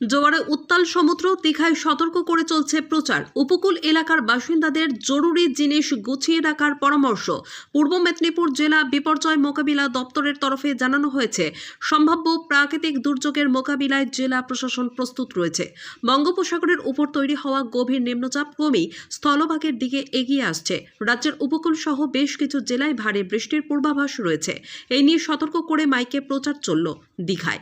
জোয়ারে উত্তাল সমুদ্র, দীঘায় সতর্ক করে চলছে প্রচার। উপকূল এলাকার বাসিন্দাদের জরুরি জিনিস গুছিয়ে রাখার পরামর্শ। পূর্ব মেদিনীপুর জেলা বিপর্যয় মোকাবিলা দপ্তরের তরফে জানানো হয়েছে। সম্ভাব্য প্রাকৃতিক দুর্যোগের মোকাবিলায় জেলা প্রশাসন প্রস্তুত রয়েছে। বঙ্গোপসাগরের উপর তৈরি হওয়া গভীর নিম্নচাপ ক্রমেই স্থলভাগের দিকে এগিয়ে আসছে। রাজ্যের উপকূল সহ বেশ কিছু জেলায় ভারী বৃষ্টির পূর্বাভাস রয়েছে। এই নিয়ে সতর্ক করে মাইকে প্রচার চলল দীঘায়।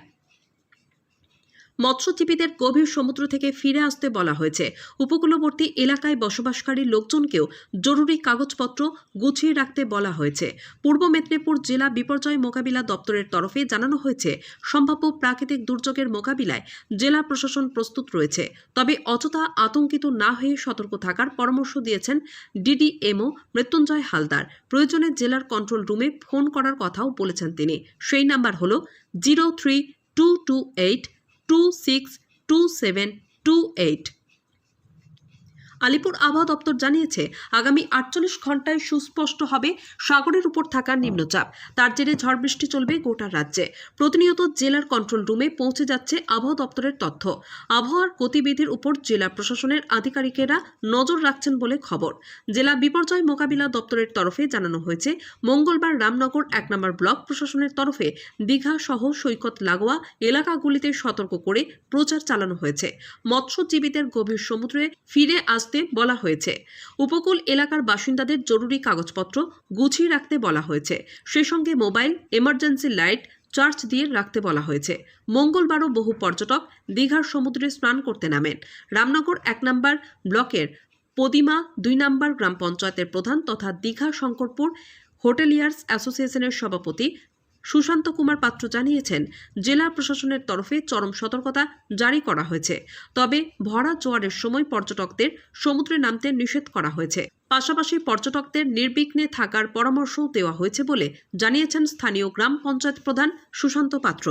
মৎস্যজীবীদের গভীর সমুদ্র থেকে ফিরে আসতে বলা হয়েছে। উপকূলবর্তী এলাকায় বসবাসকারী লোকজনকেও জরুরি কাগজপত্র গুছিয়ে রাখতে বলা হয়েছে। পূর্ব মেদিনীপুর জেলা বিপর্যয় মোকাবিলা দপ্তরের তরফে জানানো হয়েছে, সম্ভাব্য প্রাকৃতিক দুর্যোগের মোকাবিলায় জেলা প্রশাসন প্রস্তুত রয়েছে। তবে অযথা আতঙ্কিত না হয়ে সতর্ক থাকার পরামর্শ দিয়েছেন ডিডিএমও মৃত্যুঞ্জয় হালদার। প্রয়োজনে জেলার কন্ট্রোল রুমে ফোন করার কথাও বলেছেন তিনি। সেই নাম্বার হল zero three two two eight two six two seven two eight Alipur আবহাওয়া দপ্তর জানিয়েছে, আগামী আটচল্লিশ ঘন্টায় সুস্পষ্ট হবে সাগরের উপর থাকা নিম্নচাপ। তার জেরে ঝড় বৃষ্টি চলবে গোটা রাজ্যে। প্রতিনিয়ত জেলার কন্ট্রোল রুমে পৌঁছে যাচ্ছে আবহাওয়া দপ্তরের তথ্য। আবহাওয়ার গতিবিধির উপর জেলা প্রশাসনের আধিকারিকেরা নজর রাখছেন বলে খবর। জেলা বিপর্যয় মোকাবিলা দপ্তরের তরফে জানানো হয়েছে, মঙ্গলবার রামনগর এক নম্বর ব্লক প্রশাসনের তরফে দীঘা সহ সৈকত লাগোয়া এলাকাগুলিতে সতর্ক করে প্রচার চালানো হয়েছে। মৎস্যজীবীদের গভীর সমুদ্রে ফিরে আসতে বলা হয়েছে। উপকূল এলাকার বাসিন্দাদের জরুরি কাগজপত্র গুছিয়ে রাখতে বলা হয়েছে। সে সঙ্গে মোবাইল এমার্জেন্সি লাইট চার্জ দিয়ে রাখতে বলা হয়েছে। মঙ্গলবারও বহু পর্যটক দীঘার সমুদ্রে স্নান করতে নামেন। রামনগর এক নম্বর ব্লকের পদিমা দুই নম্বর গ্রাম পঞ্চায়েতের প্রধান তথা দীঘা শঙ্করপুর হোটেলিয়ার্স অ্যাসোসিয়েশনের সভাপতি সুশান্ত কুমার পাত্র জানিয়েছেন, জেলা প্রশাসনের তরফে চরম সতর্কতা জারি করা হয়েছে। তবে ভরা জোয়ারের সময় পর্যটকদের সমুদ্রে নামতে নিষেধ করা হয়েছে। পাশাপাশি পর্যটকদের নির্বিঘ্নে থাকার পরামর্শও দেওয়া হয়েছে বলে জানিয়েছেন স্থানীয় গ্রাম পঞ্চায়েত প্রধান সুশান্ত পাত্র।